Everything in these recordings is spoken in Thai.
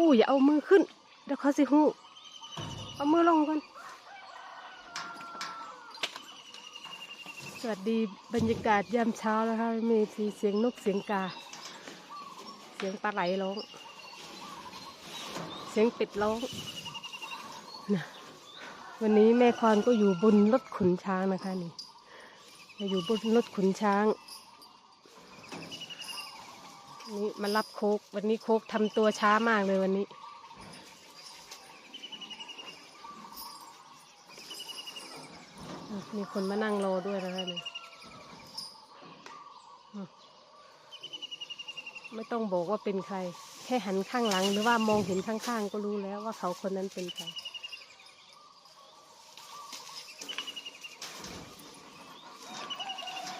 อู้อย่าเอามือขึ้น เดี๋ยวเขาสิหูเอามือลงก่อน สวัสดีบรรยากาศยามเช้านะคะ มีสีเสียงนกเสียงกา เสียงปลาไหลร้อง เสียงเป็ดร้องนะวันนี้แม่ควานก็อยู่บนรถขุนช้างนะคะนี่อยู่บนรถขุนช้าง นี่มารับโคกวันนี้โคกทำตัวช้ามากเลยวันนี้ มีคนมานั่งรอด้วยนะคะนี่ไม่ต้องบอกว่าเป็นใคร แค่หันข้างหลังหรือว่ามองเห็นข้างๆ ก็รู้แล้วว่าเขาคนนั้นเป็นใคร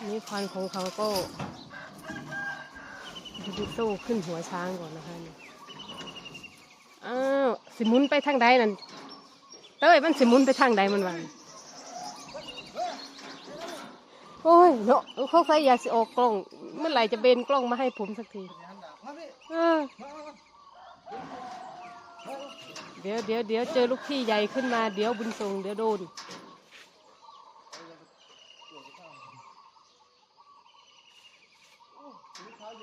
นี่ควันของเขาก็ โซ่ขึ้นหัวช้างก่อนนะคะนี่อ้าวสิมุนไปทางใดนั่นเต้ยมันสิมุนไปทางใดมันวางโอ้ยเนาะเขาใส่ยาสิออกกล้อง เมื่อไหร่จะเบนกล้องมาให้ผมสักทีเดี๋ยวเดี๋ยวเดี๋ยวเจอลูกพี่ใหญ่ขึ้นมาเดี๋ยวบุญทรงเดี๋ยวโดน เฮ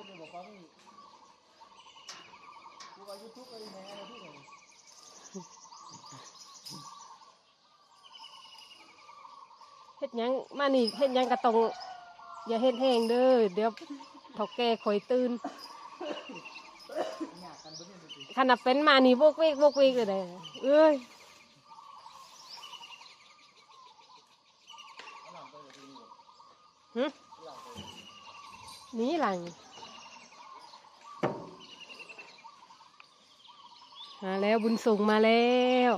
็ดหยังมานี่เฮ็ดหยังก็ต้องอย่าเฮ็ดแห้งเด้อเดี๋ยวเฒ่าแก่คอยตื่นขนาดเป็นมานี่โวกเวกโวกเวกเลยเด้อเอ้ยหึหนี่หลัง มาแล้วบุญส่งมาแล้ว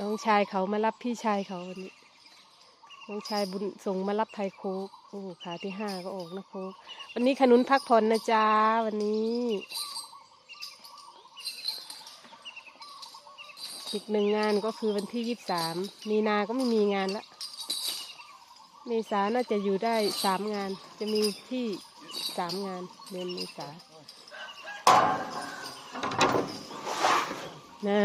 น้องชายเขามารับพี่ชายเขาวันนี้ น้องชายบุญส่งมารับไทยโคกโอ้ขาที่ห้าก็ออกนะโคกวันนี้ขนุนพักผ่อนนะจ๊ะวันนี้อีกหนึ่งงานก็คือวันที่ยี่สิบสามมีนาก็ไม่มีงานละเมษาน่าจะอยู่ได้สามงาน จะมีที่สามงานเดือนเมษา นั่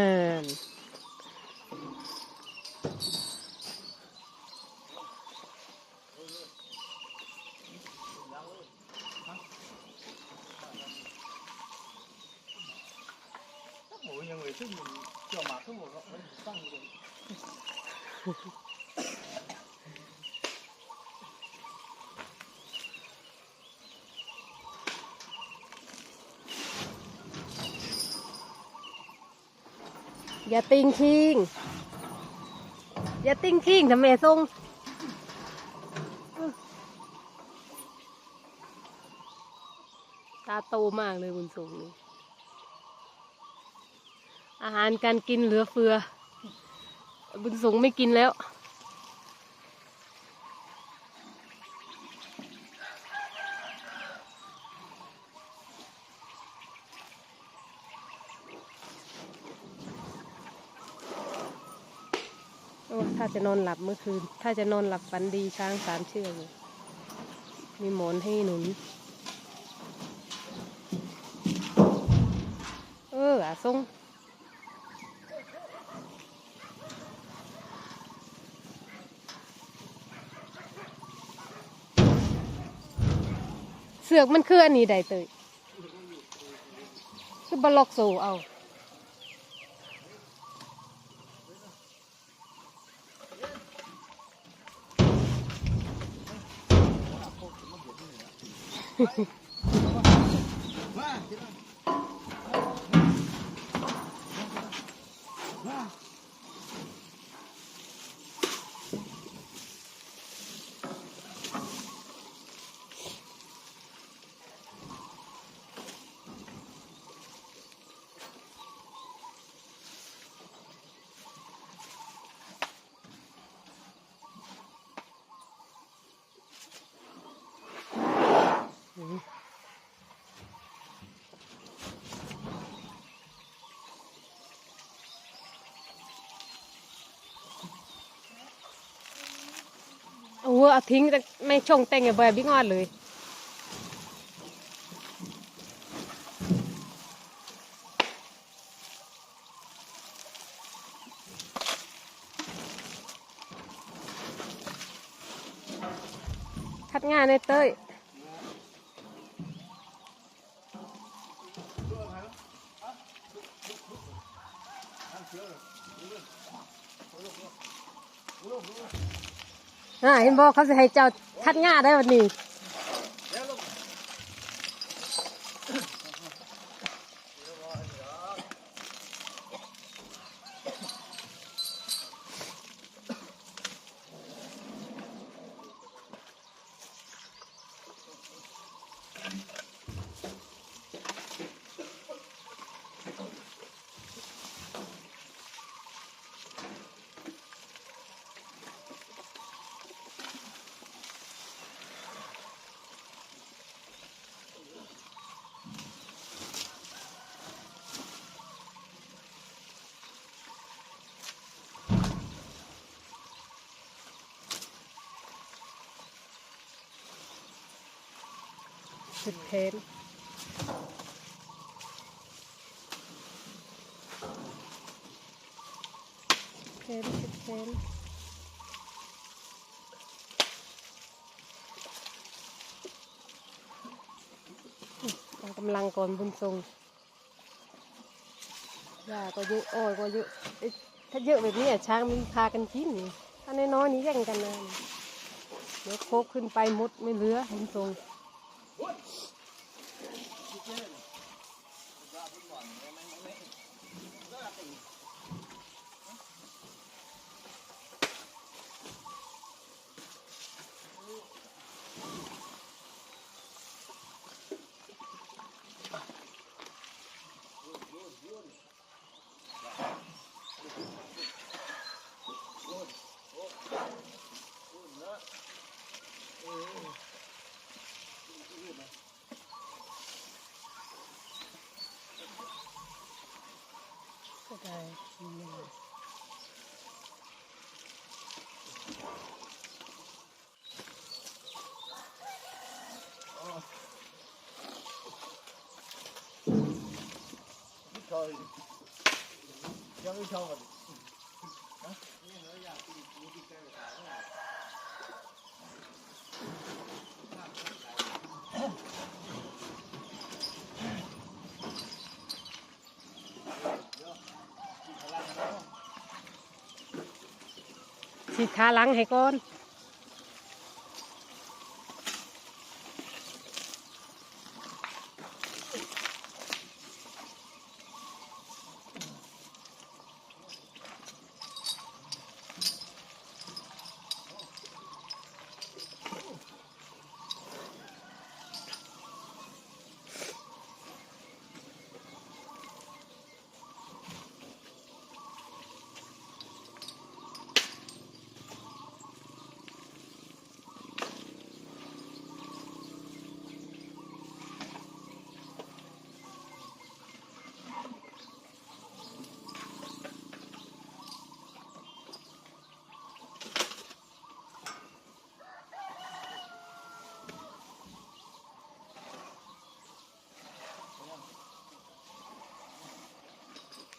อย่าติงคิง อย่าติงคิงทำไมทรงตาโตมากเลยบุญส่งนี่อาหารการกินเหลือเฟือ บุญสูงไม่กินแล้ว ถ้าจะนอนหลับเมื่อคืน ถ้าจะนอนหลับฝันดีช้างสามเชือกมีหมอนให้หนุน เอออาทรงเสือกมันคืออันนี้ใดเตยคือบล็อกโซเอา Wah, วเอาทิ้งไม่ชงแต่งไอ้ใบบิ๊กงอดเลยทัดงานในเต้ย อ่าเห็นบอกเขาจะให้เจ้าคัดงาได้วันนี้ สุดเทนเทนสุดเทนออกกำลังก่อนบุญทรงหญ้าก็เยอะอ้อยก็เยอะเอ้ยถ้าเยอะแบบนี้อะช้างมันพากันกินนี่ถ้าน้อยๆนี้แย่งกันนะเดี๋ยวโคกขึ้นไปหมดไม่เหลือบุญทรง ก็ได้อืมยังไม่ชอบอะ ฉีดขาหลังให้ก่อน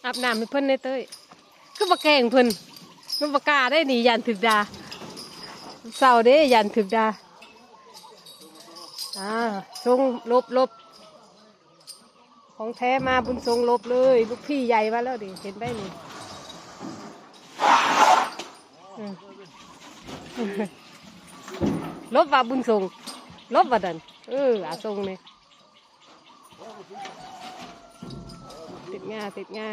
อาบน้ำให้เพิ่นในเต้ยคือปลาแกงเพิ่นมันปากล้าได้หนียันถึกดาเศร้าเด้ยันถึกดาอ่าทรงลบลบของแท้มาบุญทรงลบเลย ลูกพี่ใหญ่มาแล้วดิเห็นได้นี่ลบว่าบุญทรงลบว่าดันเอออาทรงเนี่ยติดง่าติดง่า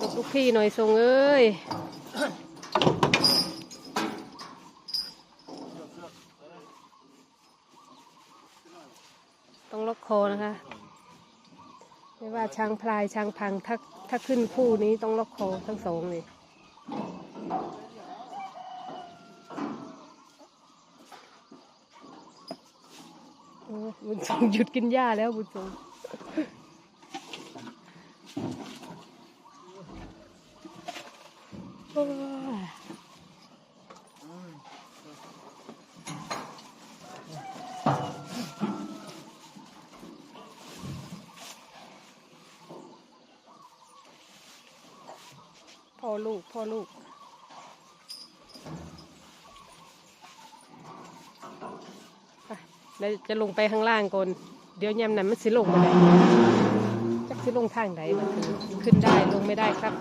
ลบลูกพี่หน่อยทรงเอ้ยต้องล็อกคอนะคะ ไม่ว่าช้างพลายช้างพังถ้าถ้าขึ้นคู่นี้ต้องล็อกคอทั้งสองเลย บุญทรงหยุดกินหญ้าแล้วบุญทรงพ่อลูกพ่อลูก แล้วจะลงไปข้างล่างก่อนเดี๋ยวยามนั้นมันสิลงมาได้จักสิลงทางไหนมันถึงขึ้นได้ลงไม่ได้ครับ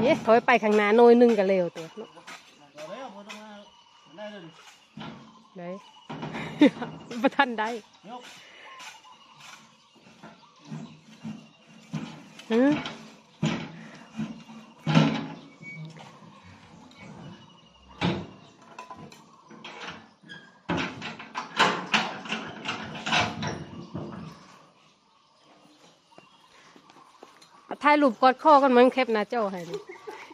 เอ๊ะถอยไปข้างหน้าหน่อยหนึงก็เร็วตัวเนาะเอาแล้วบ่ต้องมาได้เลยไหนประทันได้ ยก หือถ่ายรูปกอดข้อกันเหมันแคปหน้าเจ้าให้นี่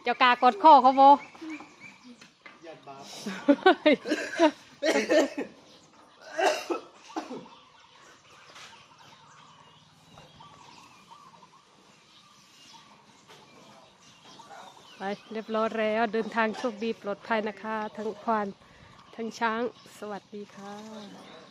เจ้ากากอดข้อเขาบ่ หยัดบาป ไปเรียบร้อยแล้วเดินทางโชคดีปลอดภัยนะคะ ทั้งควานทั้งช้างสวัสดีค่ะ